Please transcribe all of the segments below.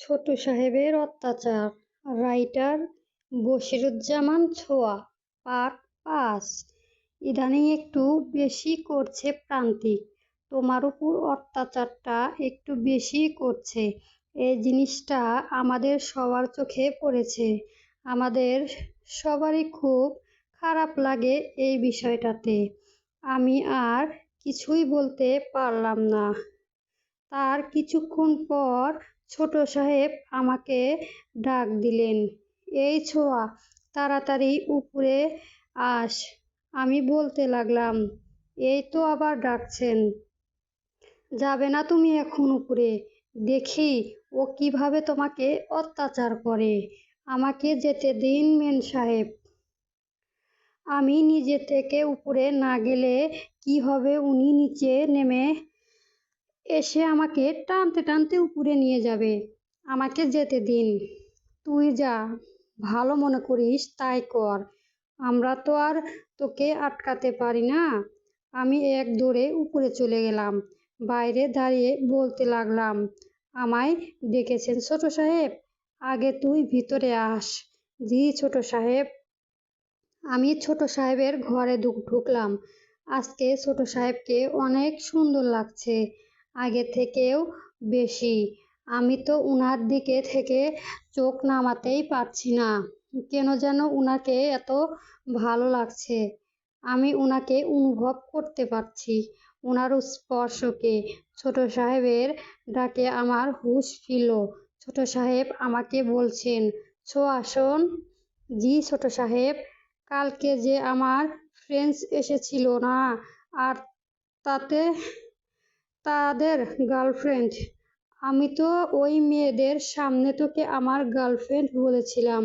ছোট সাহেবের অত্যাচার। রাইটার বশিরুজ্জামান ছোয়া, পার্ট পাঁচ। ইদানিং একটু বেশি করছে প্রান্তিক। তোমার উপর অত্যাচারটা একটু বেশি করছে। এই জিনিসটা আমাদের সবার চোখে পড়েছে। আমাদের সবারই খুব খারাপ লাগে এই বিষয়টাতে। আমি আর কিছুই বলতে পারলাম না। তার কিছুক্ষণ পর ছোট সাহেব আমাকে ডাক দিলেন, এই ছোঁয়া, তাড়াতাড়ি উপরে আস। আমি বলতে লাগলাম, এই তো আবার ডাকছেন। যাবে না তুমি এখন উপরে। দেখি ও কীভাবে তোমাকে অত্যাচার করে। আমাকে যেতে দিন মেন সাহেব। আমি নিজে থেকে উপরে না গেলে কি হবে উনি নিচে নেমে এসে আমাকে টানতে টানতে উপরে নিয়ে যাবে। আমাকে যেতে দিন। তুই যা, ভালো মনে করিস তাই কর। আমরা তো আর তোকে আটকাতে পারি না। আমি এক দৌড়ে উপরে চলে গেলাম। বাইরে দাঁড়িয়ে বলতে লাগলাম, আমায় ডেকেছেন ছোট সাহেব? আগে তুই ভিতরে আস। জি, ছোট সাহেব। আমি ছোট সাহেবের ঘরে ঢুকলাম আজকে ছোট সাহেবকে অনেক সুন্দর লাগছে। আগে থেকেও বেশি। আমি তো উনার দিকে থেকে চোখ নামাতেই পারছি না। কেন যেন উনাকে এত ভালো লাগছে। আমি উনাকে অনুভব করতে পারছি। উনার স্পর্শকে। ছোট সাহেবের ডাকে আমার হুঁশ ফিরল। ছোট সাহেব আমাকে বলছেন, ছো, আসন। জি, ছোট সাহেব। কালকে যে আমার ফ্রেন্ডস এসেছিল না, আর তাতে তাদের গার্লফ্রেন্ড আমি তো ওই মেয়েদের সামনে তোকে আমার গার্লফ্রেন্ড বলেছিলাম।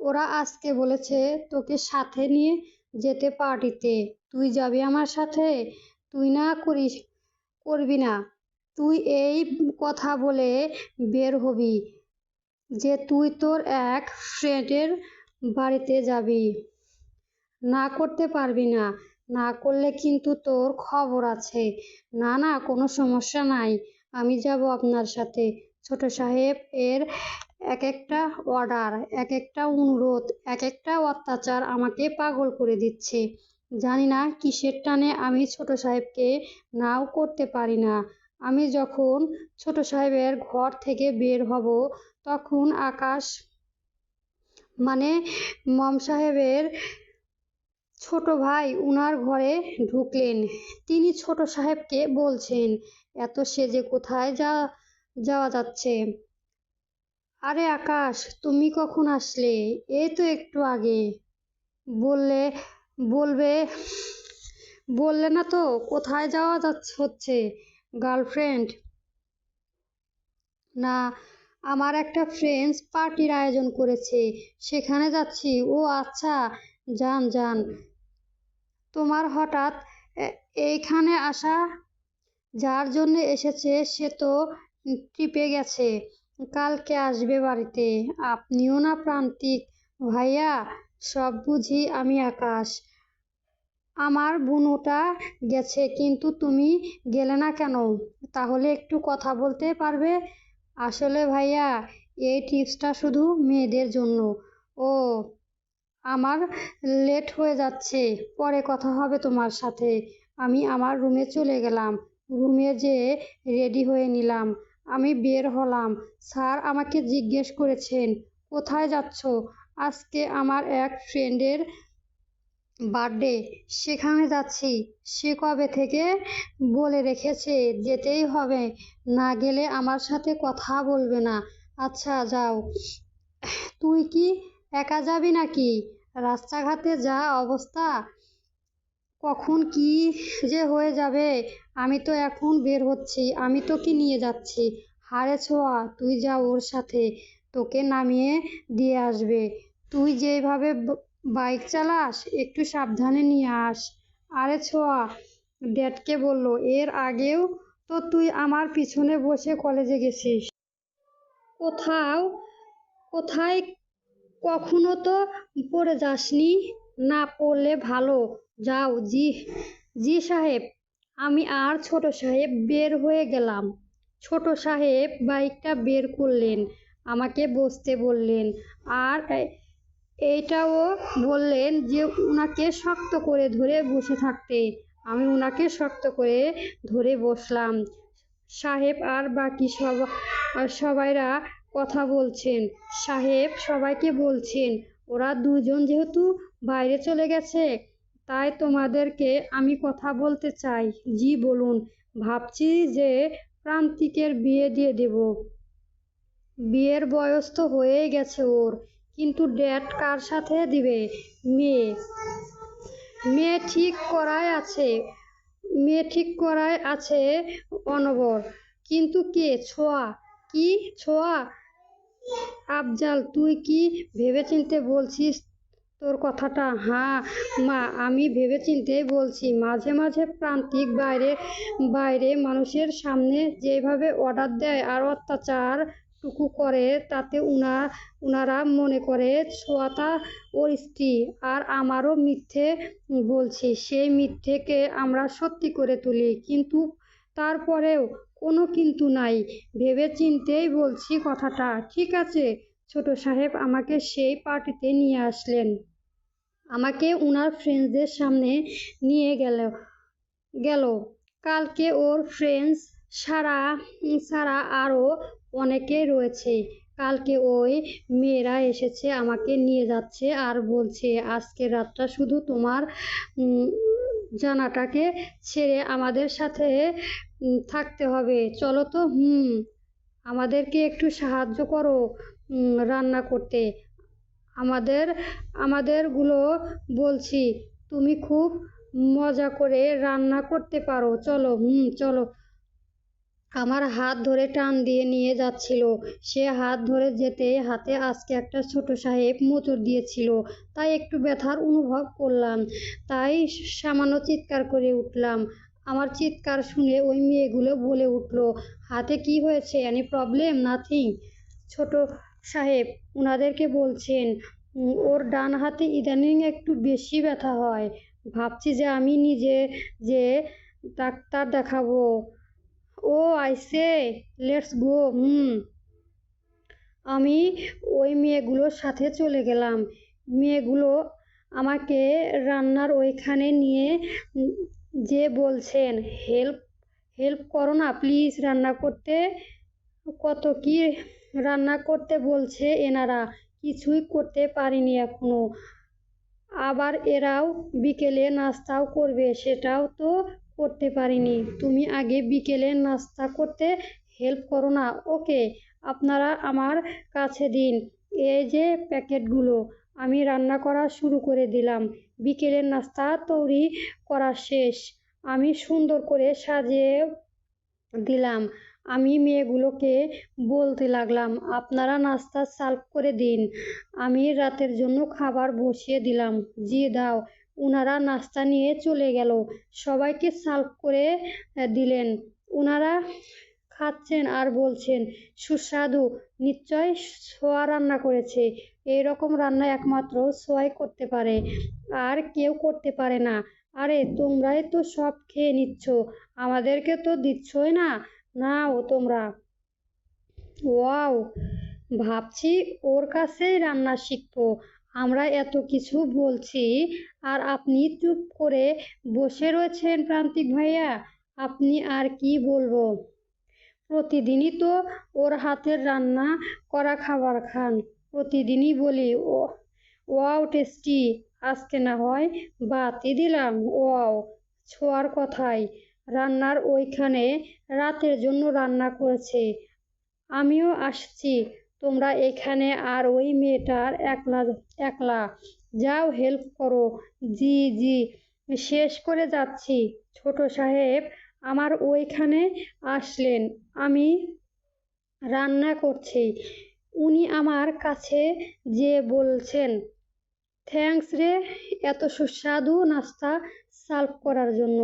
ওরা আজকে বলেছে তোকে সাথে নিয়ে যেতে পার্টিতে। তুই যাবি আমার সাথে? তুই না করিস, করবি না। তুই এই কথা বলে বের হবি যে তুই তোর এক ফ্রেন্ডের বাড়িতে যাবি। না করতে পারবি না। না করলে কিন্তু তোর খবর আছে। না না, কোনো সমস্যা নাই। আমি যাব আপনার সাথে। ছোট সাহেব এর এক একটা অর্ডার, এক একটা অনুরোধ, এক একটা অত্যাচার আমাকে পাগল করে দিচ্ছে। জানি না কিসের টানে আমি ছোট সাহেবকে নাও করতে পারি না। আমি যখন ছোট সাহেবের ঘর থেকে বের হব, তখন আকাশ মানে মম সাহেবের ছোট ভাই উনার ঘরে ঢুকলেন। তিনি ছোট সাহেবকে বলছেন, এত সেজে কোথায় যা, যাওয়া যাচ্ছে? আরে আকাশ, তুমি কখন আসলে? এই তো একটু আগে। বললে, বলবে, বললে না তো, কোথায় যাওয়া যাচ্ছে, হচ্ছে, গার্লফ্রেন্ড? না, আমার একটা ফ্রেন্ডস পার্টির আয়োজন করেছে, সেখানে যাচ্ছি। ও আচ্ছা যান যান। তোমার হঠাৎ এইখানে আসা যার জন্য এসেছে সে তো ট্রিপে গেছে। কালকে আসবে বাড়িতে। আপনিও না প্রান্তিক। ভাইয়া, সব বুঝি আমি আকাশ। আমার বুনোটা গেছে, কিন্তু তুমি গেলে না কেন? তাহলে একটু কথা বলতে পারবে? আসলে ভাইয়া, এই টিপসটা শুধু মেয়েদের জন্য। ও আমার লেট হয়ে যাচ্ছে। পরে কথা হবে তোমার সাথে। আমি আমার রুমে চলে গেলাম। রুমে যেয়ে রেডি হয়ে নিলাম। আমি বের হলাম। স্যার আমাকে জিজ্ঞেস করেছেন, কোথায় যাচ্ছ? আজকে আমার এক ফ্রেন্ডের বার্থডে সেখানে যাচ্ছি। সে কবে থেকে? বলে রেখেছে, যেতেই হবে। না গেলে আমার সাথে কথা বলবে না। আচ্ছা যাও। তুই কি একা যাবি নাকি? রাস্তাঘাটে যা অবস্থা, কখন কি যে হয়ে যাবে, আমি তো এখন বের হচ্ছি, আমি তোকে নিয়ে যাচ্ছি। হারে ছোঁয়া, তুই যা ওর সাথে, তোকে নামিয়ে দিয়ে আসবে। তুই যেভাবে বাইক চালাস, একটু সাবধানে নিয়ে আস। আরে ছোঁয়া, ড্যাডকে বলল, এর আগেও তো তুই আমার পিছনে বসে কলেজে গেছিস। কোথাও, কোথায় কখনো তো পড়ে যাসনি? না পড়লে ভালো। যাও, জি জি সাহেব। আমি আর ছোট সাহেব বের হয়ে গেলাম। ছোট সাহেব বাইকটা বের করলেন, আমাকে বসতে বললেন। আর এইটাও বললেন যে ওনাকে শক্ত করে ধরে বসে থাকতে। আমি ওনাকে শক্ত করে ধরে বসলাম। সাহেব আর বাকি সব, সবাইরা কথা বলছেন। সাহেব, সবাইকে বলছেন, ওরা দুজন যেহেতু বাইরে চলে গেছে, তাই তোমাদেরকে আমি কথা বলতে চাই। জি, বলুন, ভাবছি যে প্রান্তিকের বিয়ে দিয়ে দেব। বিয়ের বয়স তো হয়েই গেছে ওর, কিন্তু ডেট কার সাথে দিবে? মেয়ে। মেয়ে ঠিক করায় আছে, মেয়ে ঠিক করায় আছে অনবর। কিন্তু কে? ছোঁয়া। কি ছোঁয়া? আফজাল, তুই কি ভেবেচিন্তে বলছিস তোর কথাটা? হ্যাঁ মা, আমি ভেবেচিন্তেই বলছি। মাঝে মাঝে প্রান্তিক বাইরে বাইরে মানুষের সামনে যেভাবে অর্ডার দেয় আর অত্যাচার টুকু করে, তাতে উনা, উনারা মনে করে, ছোঁয়াটা ওর স্ত্রী। আর আমারও মিথ্যে বলছি। সেই মিথ্যেকে আমরা সত্যি করে তুলি। কিন্তু তারপরেও কোনো কিন্তু নাই। ভেবে চিন্তেই বলছি কথাটা। ঠিক আছে, ছোট সাহেব আমাকে সেই পার্টিতে নিয়ে আসলেন। আমাকে উনার ফ্রেন্ডসদের সামনে নিয়ে গেল গেল। কালকে ওর ফ্রেন্ডস সারা সারা আরও অনেকে রয়েছে। কালকে ওই মেয়েরা এসেছে, আমাকে নিয়ে যাচ্ছে আর বলছে, আজকের রাতটা শুধু তোমার জানাটাকে ছেড়ে আমাদের সাথে থাকতে হবে। চলো তো, হুম, আমাদেরকে একটু সাহায্য করো রান্না করতে। আমাদের, আমাদেরগুলো বলছি, তুমি খুব মজা করে রান্না করতে পারো। চলো, হুম, চলো। আমার হাত ধরে টান দিয়ে নিয়ে যাচ্ছিল। সে হাত ধরে যেতে হাতে আজকে একটা ছোট সাহেব মোচড় দিয়েছিল। তাই একটু ব্যথার অনুভব করলাম। তাই সামান্য চিৎকার করে উঠলাম। আমার চিৎকার শুনে ওই মেয়েগুলো বলে উঠল, হাতে কি হয়েছে? এনি প্রবলেম নাথিং ছোট সাহেব ওনাদেরকে বলছেন ওর ডান হাতে ইদানিং একটু বেশি ব্যথা হয়। ভাবছি যে আমি নিজে যে ডাক্তার দেখাবো। ও আইসে লেটস গো হুম। আমি ওই মেয়েগুলোর সাথে চলে গেলাম। মেয়েগুলো আমাকে রান্নার ওইখানে নিয়ে যে বলছেন হেল্প হেল্প করো না প্লিজ রান্না করতে। কত কি রান্না করতে বলছে এনারা, কিছুই করতে পারিনি এখনও। আবার এরাও বিকেলে নাস্তাও করবে, সেটাও তো করতে পারিনি। তুমি আগে বিকেলে নাস্তা করতে হেল্প করো না, ওকে? আপনারা আমার কাছে দিন। এই যে প্যাকেটগুলো আমি রান্না করা শুরু করে দিলাম। বিকেলের নাস্তা তৈরি করা শেষ। আমি সুন্দর করে সাজিয়ে দিলাম। আমি মেয়েগুলোকে বলতে লাগলাম, আপনারা নাস্তা সার্ভ করে দিন। আমি রাতের জন্য খাবার বসিয়ে দিলাম। জি, দাও। ওনারা নাস্তা নিয়ে চলে গেল। সবাইকে সার্ভ করে দিলেন। ওনারা খাচ্ছেন আর বলছেন, সুস্বাদু, নিশ্চয় সোয়া রান্না করেছে। এই রকম রান্না একমাত্র সোয়াই করতে পারে। আর কেউ করতে পারে না। আরে, তোমরাই তো সব খেয়ে নিচ্ছ। আমাদেরকে তো দিচ্ছই না। না ও তোমরা। ওয়াও, ভাবছি ওর কাছেই রান্না শিখব। আমরা এত কিছু বলছি আর আপনি চুপ করে বসে রয়েছেন প্রান্তিক ভাইয়া, আপনি আর কি বলব? প্রতিদিনই তো ওর হাতের রান্না করা খাবার খান, প্রতিদিনই বলি, ও, ওয়াও, টেস্টি, আজকে না হয় বাতি দিলাম, ওয়াও, ছোঁয়ার কথাই। রান্নার ওইখানে রাতের জন্য রান্না করেছে। আমিও আসছি তোমরা এখানে আর ওই মেয়েটার একলা একলা। যাও হেল্প করো। জি জি। শেষ করে যাচ্ছি। ছোট সাহেব আমার ওইখানে আসলেন। আমি রান্না করছি। উনি আমার কাছে যে বলছেন থ্যাঙ্কস রে, এত সুস্বাদু নাস্তা সার্ভ করার জন্য।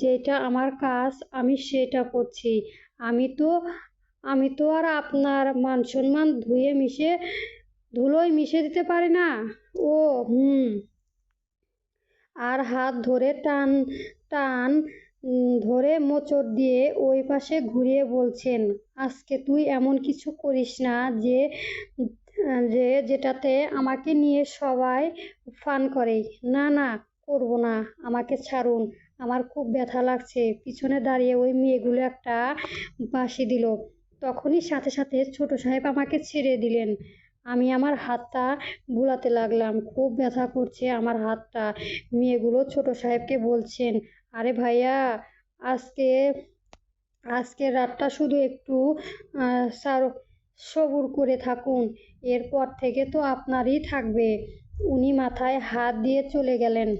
যেটা আমার কাজ, আমি সেটা করছি। আমি তো আমি তো আর আপনার মান সম্মান ধুয়ে মিশে, ধুলোয় মিশে দিতে পারি না। ও, হুম। আর হাত ধরে টান টান ধরে মোচড় দিয়ে ওই পাশে ঘুরিয়ে বলছেন, আজকে তুই এমন কিছু করিস না যে যে যেটাতে আমাকে নিয়ে সবাই ফান করে। না না, করব না, আমাকে ছাড়ুন। আমার খুব ব্যথা লাগছে। পিছনে দাঁড়িয়ে ওই মেয়েগুলো একটা বাঁশি দিল। তখনই সাথে সাথে ছোট সাহেব আমাকে ছেড়ে দিলেন। আমি আমার হাতটা বুলাতে লাগলাম। খুব ব্যথা করছে আমার হাতটা। মেয়েগুলো ছোট সাহেবকে বলছেন, আরে ভাইয়া, আজকে আজকের রাতটা শুধু একটু সার- সবুর করে থাকুন। এরপর থেকে তো আপনারই থাকবে। উনি মাথায় হাত দিয়ে চলে গেলেন।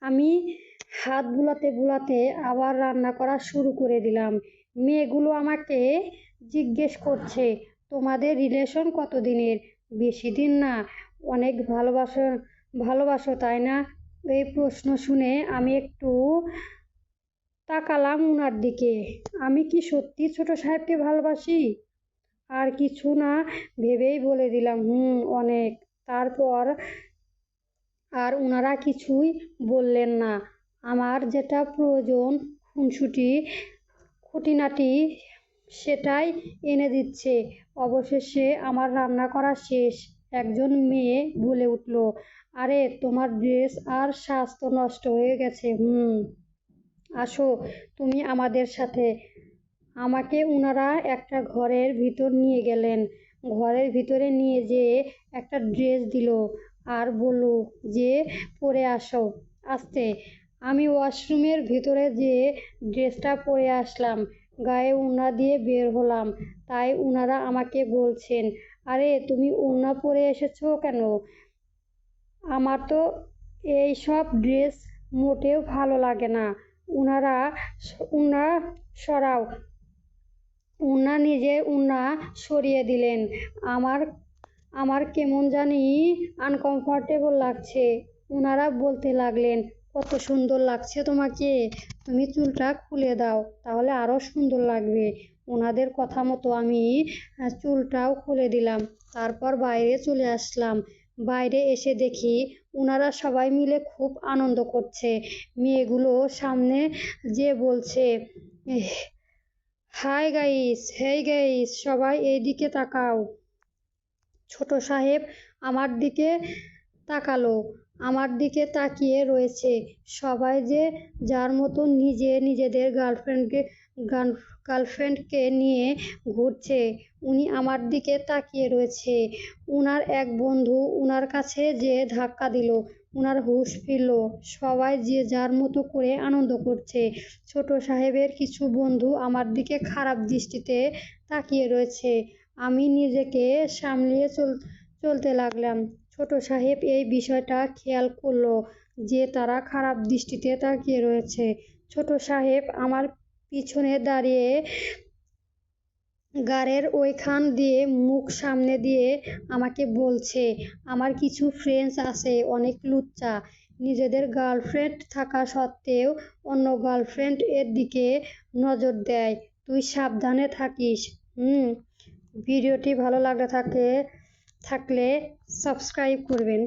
আমি হাত বুলাতে বুলাতে আবার রান্না করা শুরু করে দিলাম। মেয়েগুলো আমাকে জিজ্ঞেস করছে, তোমাদের রিলেশন কতদিনের? বেশি দিন না, অনেক ভালোবাসো ভালোবাসো, তাই না? এই প্রশ্ন শুনে আমি একটু তাকালাম উনার দিকে। আমি কি সত্যি ছোট সাহেবকে ভালোবাসি? আর কিছু না, ভেবেই বলে দিলাম। হুম, অনেক। তারপর আর ওনারা কিছুই বললেন না। আমার যেটা প্রয়োজন খুনসুটি, খুঁটিনাটি, সেটাই এনে দিচ্ছে। অবশেষে আমার রান্না করা শেষ। একজন মেয়ে বলে উঠল, আরে, তোমার ড্রেস আর স্বাস্থ্য নষ্ট হয়ে গেছে, হুম। আসো, তুমি আমাদের সাথে। আমাকে ওনারা একটা ঘরের ভিতর নিয়ে গেলেন। ঘরের ভিতরে নিয়ে যেয়ে একটা ড্রেস দিল আর বলল যে, পরে আসো, আসতে। আমি ওয়াশরুমের ভিতরে যেয়ে ড্রেসটা পরে আসলাম। গায়ে ওড়না দিয়ে বের হলাম। তাই ওনারা আমাকে বলছেন, আরে, তুমি ওড়না পরে এসেছ কেন? আমার তো এই সব ড্রেস মোটেও ভালো লাগে না। ওনারা ওনা সরাও। ওনা নিজে ওনা সরিয়ে দিলেন। আমার আমার কেমন জানি আনকমফর্টেবল লাগছে। ওনারা বলতে লাগলেন কত সুন্দর লাগছে তোমাকে। তুমি চুলটা খুলে দাও, তাহলে আরও সুন্দর লাগবে। ওনাদের কথা মতো আমি চুলটাও খুলে দিলাম। তারপর বাইরে চলে আসলাম। বাইরে এসে দেখি ওনারা সবাই মিলে খুব আনন্দ করছে। মেয়েগুলো সামনে যে বলছে হাই গাইস, হেই গাইস, সবাই এই দিকে তাকাও। ছোট সাহেব আমার দিকে তাকালো। আমার দিকে তাকিয়ে রয়েছে। সবাই যে যার মতো নিজে নিজেদের গার্লফ্রেন্ডকে গার্লফ্রেন্ডকে নিয়ে ঘুরছে, উনি আমার দিকে তাকিয়ে রয়েছে। উনার এক বন্ধু উনার কাছে যে ধাক্কা দিল, উনার হুঁশ ফিরল। সবাই যে যার মতো করে আনন্দ করছে। ছোট সাহেবের কিছু বন্ধু আমার দিকে খারাপ দৃষ্টিতে তাকিয়ে রয়েছে। আমি নিজেকে সামলিয়ে চল, চলতে লাগলাম। ছোট সাহেব এই বিষয়টা খেয়াল করল যে তারা খারাপ দৃষ্টিতে তাকিয়ে রয়েছে। ছোট সাহেব আমার পিছনে দাঁড়িয়ে গাড়ের ওইখান দিয়ে মুখ সামনে দিয়ে আমাকে বলছে, আমার কিছু ফ্রেন্ডস আছে, অনেক লুচ্চা। নিজেদের গার্লফ্রেন্ড থাকা সত্ত্বেও অন্য গার্লফ্রেন্ড এর দিকে নজর দেয়। তুই সাবধানে থাকিস। হুম, ভিডিওটি ভালো লাগলে থাকে থাকলে সাবস্ক্রাইব করবেন।